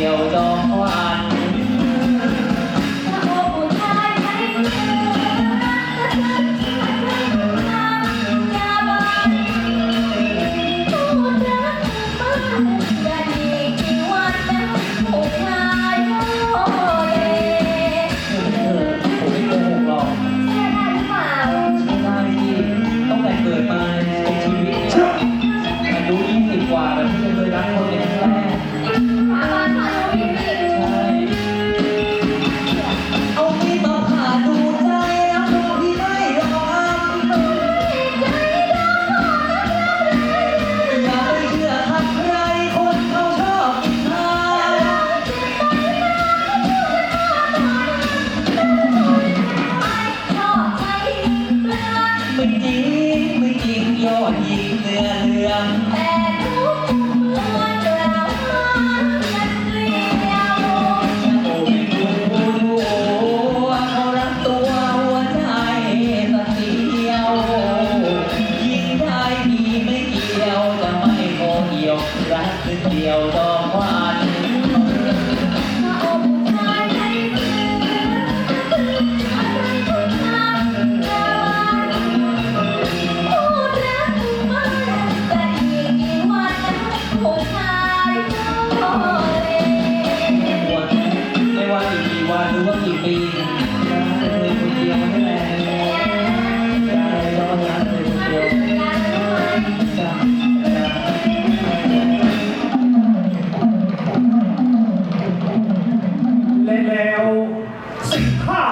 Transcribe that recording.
Yêu มันยิเมื่อกี้ยอดยิงเนื้อเรื่อง ปีจะให้เธอคนเดียวให้แรงจะรอรักเธอคเดียวจะและแล้วสิบห้า